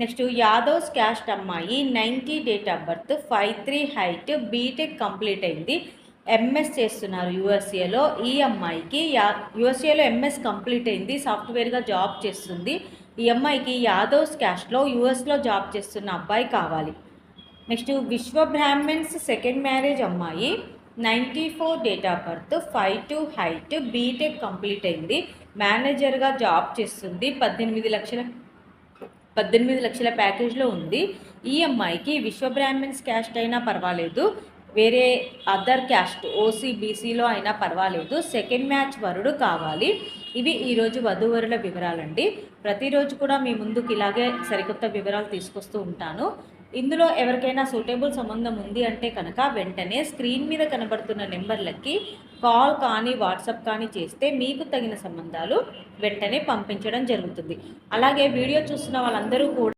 Next Yadavs caste అమ్మాయి ninety date of birth five three height BTech complete అయింది. MS చేస్తున్నారు యూఎస్ఏలో. ఈ అమ్మాయికి యా యూఎస్ఏలో ఎంఎస్ కంప్లీట్ అయింది సాఫ్ట్వేర్గా జాబ్ చేస్తుంది. ఈ అమ్మాయికి యాదవ్స్ క్యాస్ట్లో యూఎస్లో జాబ్ చేస్తున్న అబ్బాయి కావాలి. Next Vishwa Brahmins second marriage అమ్మాయి ninety four date of birth five two height BTech complete అయింది. మేనేజర్గా జాబ్ చేస్తుంది పద్దెనిమిది లక్షల పద్దెనిమిది లక్షల ప్యాకేజ్లో ఉంది. ఈ అమ్మాయికి విశ్వ బ్రాహ్మణ్స్ క్యాస్ట్ అయినా పర్వాలేదు. వేరే అదర్ క్యాస్ట్ ఓసీ బీసీలో అయినా పర్వాలేదు. సెకండ్ మ్యాచ్ వరుడు కావాలి. ఇవి ఈరోజు వధూవరుల వివరాలండి. ప్రతిరోజు కూడా మీ ముందుకు ఇలాగే సరికొత్త వివరాలు తీసుకొస్తూ ఉంటాను. ఇందులో ఎవరికైనా సూటబుల్ సంబంధం ఉంది అంటే కనుక వెంటనే స్క్రీన్ మీద కనబడుతున్న నెంబర్లకి కాల్ కానీ వాట్సాప్ కానీ చేస్తే మీకు తగిన సంబంధాలు వెంటనే పంపించడం జరుగుతుంది. అలాగే వీడియో చూస్తున్న వాళ్ళందరూ కూడా